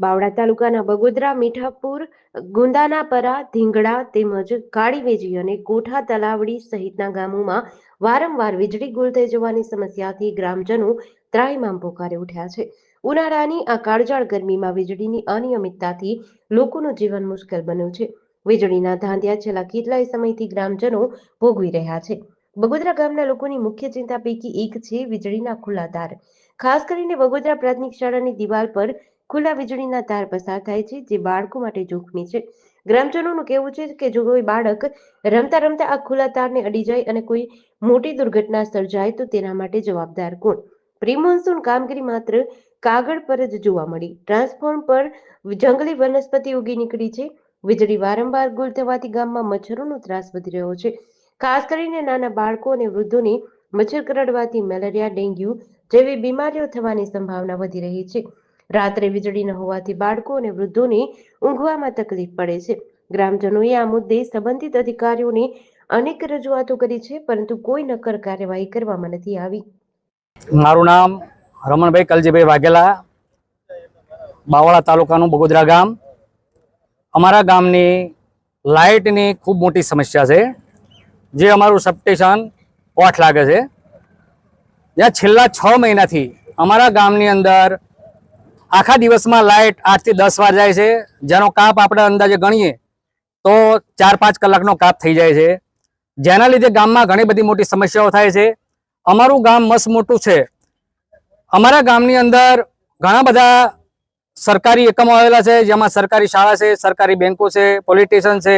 બાવળા તાલુકાના બગોદરા, મીઠાપુર ગુંદાનાપરા ધીંગડા તેમજ કાળીવેજી અને કોઠા તલાવડી સહિતના ગામોમાં વારંવાર વીજળી ગુલ થઈ જવાની સમસ્યાથી ગ્રામજનો ત્રાહીમામ પોકારે ઉઠ્યા છે. ઉનાળાની આ કાળજાળ ગરમીમાં વીજળીની અનિયમિતતાથી લોકોનું જીવન મુશ્કેલ બન્યું છે. વીજળીના ધાંધિયા છેલ્લા કેટલાય સમયથી ગ્રામજનો ભોગવી રહ્યા છે. બગોદરા ગામના લોકોની મુખ્ય ચિંતા પૈકી એક છે વીજળીના ખુલ્લા તાર. ખાસ કરીને વગોદરા પ્રાથમિક શાળાની દિવાલ પર ખુલ્લા વીજળીના તાર પસાર થાય છે, જે બાળકો માટે જોખમી છે. ગ્રામજનોનું કહેવું છે કે જો કોઈ બાળક રમતા રમતા આ ખુલ્લા તારને અડી જાય અને કોઈ મોટી દુર્ઘટના સર્જાય, તો તેના માટે જવાબદાર કોણ? પ્રી કામગીરી માત્ર કાગળ પર જ જોવા મળી. ટ્રાન્સફોર્મ પર જંગલી વનસ્પતિ ઉગી નીકળી છે. વીજળી વારંવાર ગુલ થવાથી ગામમાં મચ્છરોનો ત્રાસ વધી રહ્યો છે. ખાસ કરીને નાના બાળકો અને વૃદ્ધોને મચ્છર કરડવાથી મેલેરિયા, ડેન્ગ્યુ જેવી બીમારીઓ થવાની સંભાવના વધી રહી છે. રાત્રે વીજળી ન હોવાથી બાળકો અને વૃદ્ધોને ઊંઘવામાં તકલીફ પડે છે. ગ્રામજનોએ આ મુદ્દે સંબંધિત અધિકારીઓને અનેક રજૂઆતો કરી છે, પરંતુ કોઈ નક્કર કાર્યવાહી કરવામાં નથી આવી. મારું નામ રમણભાઈ કલજીભાઈ વાઘેલા, બાવળા તાલુકાનું બગોદરા ગામ. અમારા ગામની લાઇટની ખૂબ મોટી સમસ્યા છે, જે અમારું સબસ્ટેશન પોઠ લાગે છે. જ્યાં છેલ્લા છ મહિનાથી અમારા ગામની અંદર આખા દિવસમાં લાઇટ આઠથી દસ વાર જાય છે. જેનો કાપ આપણે અંદાજે ગણીએ તો ચાર પાંચ કલાકનો કાપ થઈ જાય છે. જેના લીધે ગામમાં ઘણી બધી મોટી સમસ્યાઓ થાય છે. અમારું ગામ મસ્ત મોટું છે. અમારા ગામની અંદર ઘણા બધા સરકારી એકમો આવેલા છે. જેમાં સરકારી શાળા છે, સરકારી બેંકો છે, પોલીસ છે,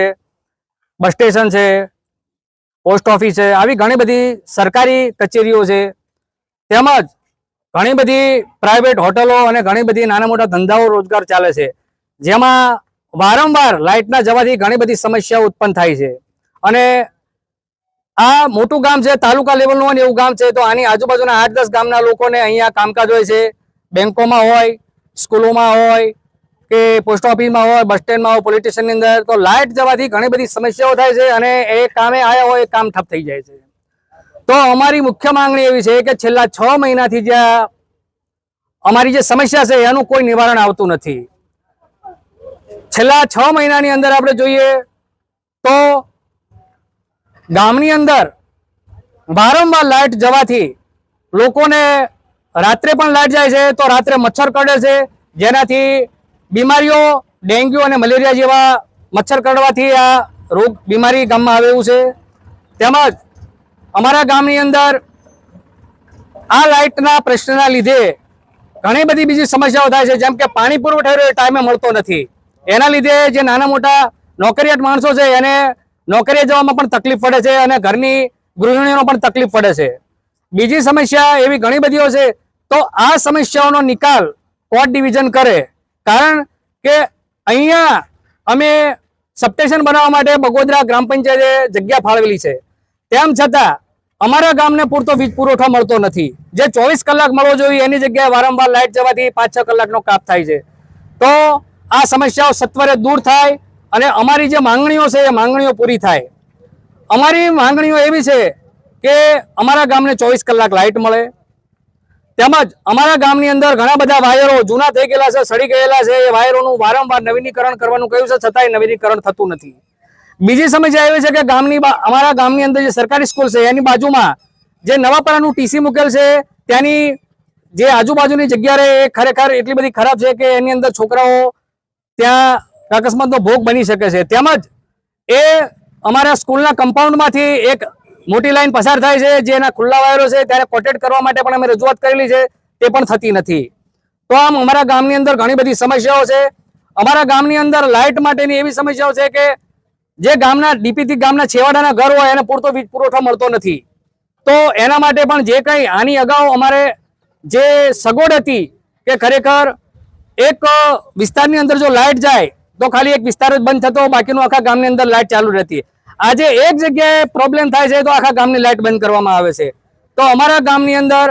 બસ સ્ટેશન છે, પોસ્ટ ઓફિસ છે. આવી ઘણી બધી સરકારી કચેરીઓ છે. તેમજ ઘણી બધી પ્રાઇવેટ હોટલો અને ઘણી બધી નાના મોટા ધંધાઓ રોજગાર ચાલે છે. જેમાં વારંવાર લાઇટના જવાથી ઘણી બધી સમસ્યાઓ ઉત્પન્ન થાય છે. અને આ મોટું ગામ છે, તાલુકા લેવલનું અને એવું ગામ છે, તો આની આજુબાજુના આઠ દસ ગામના લોકોને અહીંયા કામકાજ હોય છે. બેંકોમાં હોય, સ્કૂલોમાં હોય, કે પોસ્ટ ઓફિસમાં હોય બસ સ્ટેન્ડમાં હોય પોલીસ સ્ટેશનની અંદર, તો લાઇટ જવાથી ઘણી બધી સમસ્યાઓ થાય છે અને એ કામે આવ્યા હોય, એ કામ ઠપ થઈ જાય છે. તો અમારી મુખ્ય માંગણી એવી છે કે છેલ્લા છ મહિનાથી જે અમારી જે સમસ્યા છે, એનું કોઈ નિવારણ આવતું નથી. છેલ્લા છ મહિનાની અંદર આપણે જોઈએ તો ગામની અંદર વારંવાર લાઇટ જવાથી લોકોને રાત્રે પણ લાઇટ જાય છે, તો રાત્રે મચ્છર કરડે છે, જેનાથી બીમારીઓ, ડેન્ગ્યુ અને મલેરિયા જેવા મચ્છર કરડવાથી આ રોગ, બીમારી ગામમાં આવે છે. તેમજ અમારા ગામની અંદર આ લાઇટના પ્રશ્નના લીધે ઘણી બધી બીજી સમસ્યાઓ થાય છે. જેમ કે પાણી પુરવઠો એ ટાઈમે મળતો નથી. એના લીધે જે નાના મોટા નોકરિયાત માણસો છે, એને નોકરીએ જવામાં પણ તકલીફ પડે છે અને ઘરની ગૃહિણીઓનો પણ તકલીફ પડે છે. બીજી સમસ્યા એવી ઘણી બધીઓ છે. તો આ સમસ્યાઓનો નિકાલ કોર્ટ ડિવિઝન કરે. કારણ કે અહીંયા અમે સબસ્ટેશન બનાવવા માટે બગોદરા ગ્રામ પંચાયતે જગ્યા ફાળવેલી છે. તેમ છતાં, અમારા ગામને પૂરતો વીજ પુરવઠો મળતો નથી. જે ચોવીસ કલાક મળવો જોઈએ, એની જગ્યાએ વારંવાર લાઇટ જવાથી પાંચ છ કલાકનો કાપ થાય છે. તો આ સમસ્યાઓ સત્વરે દૂર થાય અને અમારી જે માંગણીઓ છે, એ માંગણીઓ પૂરી થાય. અમારી માંગણીઓ એવી છે કે અમારા ગામને ચોવીસ કલાક લાઇટ મળે. તેમજ અમારા ગામની અંદર ઘણા બધા વાયરો જૂના થઈ ગયેલા છે, સડી ગયેલા છે. એ વાયરોનું વારંવાર નવીનીકરણ કરવાનું કહ્યું છે, છતાંય નવીનીકરણ થતું નથી. બીજી સમસ્યા એવી છે કે ગામની અમારા ગામની અંદર જે સરકારી સ્કૂલ છે, એની બાજુમાં જે નવાપરાનું ટીસી મૂકેલ છે, ત્યાંની જે આજુબાજુની જગ્યા એ ખરેખર એટલી બધી ખરાબ છે કે એની અંદર છોકરાઓ ત્યાં અકસ્માતનો ભોગ બની શકે છે. તેમજ એ અમારા સ્કૂલના કમ્પાઉન્ડમાંથી એક મોટી લાઈન પસાર થાય છે, જે એના ખુલ્લા વાયરો છે, ત્યારે કોટેડ કરવા માટે પણ અમે રજૂઆત કરેલી છે, તે પણ થતી નથી. તો આમ અમારા ગામની અંદર ઘણી બધી સમસ્યાઓ છે. અમારા ગામની અંદર લાઇટ માટેની એવી સમસ્યાઓ છે કે જે ગામના, ડીપીથી ગામના છેવાડાના ઘર હોય એને પૂરતો વીજ પુરવઠો મળતો નથી. તો એના માટે પણ જે કંઈ આની અગાઉ અમારે જે સગવડ હતી કે ખરેખર એક વિસ્તારની અંદર જો લાઇટ જાય, તો ખાલી એક વિસ્તાર જ બંધ થતો, બાકીનું આખા ગામની અંદર લાઇટ ચાલુ રહેતી. આજે એક જગ્યાએ પ્રોબ્લેમ થાય છે તો આખા ગામની લાઇટ બંધ કરવામાં આવે છે. તો અમારા ગામની અંદર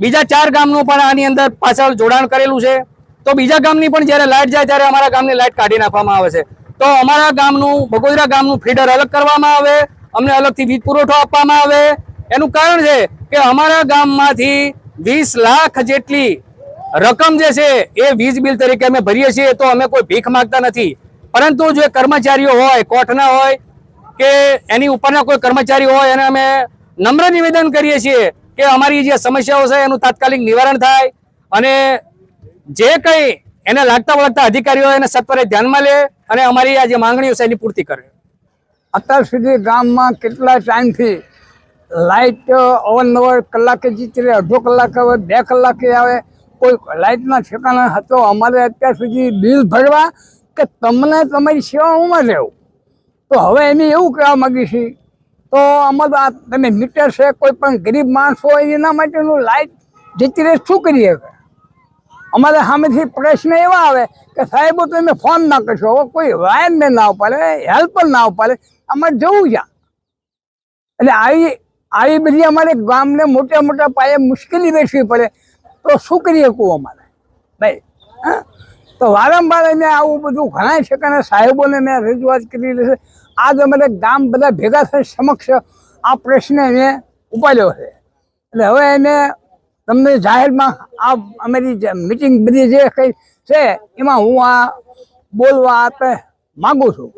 બીજા ચાર ગામનું પણ આની અંદર પાછળ જોડાણ કરેલું છે. તો બીજા ગામની પણ જ્યારે લાઇટ જાય ત્યારે અમારા ગામની લાઇટ કાઢી નાખવામાં આવે છે. તો અમારા ગામનું બગોદરા ગામનું ફીડર અલગ કરવામાં આવે, અમને અલગથી વીજ પુરવઠો આપવામાં આવે. એનું કારણ છે કે અમારા ગામમાંથી વીસ લાખ જેટલી રકમ જે છે એ વીજ બિલ તરીકે અમે ભરીએ છીએ, તો અમે કોઈ ભીખ માગતા નથી. પરંતુ જે કર્મચારીઓ હોય, કોઠના હોય, કે એની ઉપરના કોઈ કર્મચારી હોય, એને અમે નમ્ર નિવેદન કરીએ છીએ કે અમારી જે સમસ્યાઓ છે, એનું તાત્કાલિક નિવારણ થાય. અને જે કંઈ એને લાગતા વળગતા અધિકારીઓ એને સત્વરે ધ્યાનમાં લે અને અમારી આ જે માંગણીઓ છે એની પૂર્તિ કરે. અત્યાર સુધી ગામમાં કેટલા ટાઈમથી લાઇટ અવનવર કલાકે જીતરે અડધો કલાકે આવે, બે કલાકે આવે, કોઈ લાઇટના ઠેકાણા હતો, અમારે અત્યાર સુધી બિલ ભરવા કે તમને તમારી સેવાઓમાં રહેવું. તો હવે એની એવું કહેવા માગી છે, તો અમારું આ તમે મીટર છે, કોઈ પણ ગરીબ માણસ હોય એના માટેનું લાઇટ જીતી રહે, શું કરીએ અમારે સામેથી પ્રશ્ન એવા આવે કે સાહેબો તમે ફોન ના કરશો. કોઈ વાયરને ના ઉપાડે હેલ્પર ના ઉપાડે. અમારે જવું છે. એટલે આવી આવી બધી અમારે ગામને મોટા મોટા પાયે મુશ્કેલી વેઠવી પડે. તો શું કરીએ કહું અમારે? ભાઈ, હા? તો વારંવાર એને આવું બધું ઘણા અને સાહેબોને મેં રજૂઆત કરી છે આજ અમારે ગામ બધા ભેગા થઈ સમક્ષ આ પ્રશ્ન એને ઉપાડ્યો છે. એટલે હવે એને તમને જાહેરમાં આ અમારી મિટિંગ બધી જે કંઈ છે, એમાં હું આ બોલવા આપે માગું છું.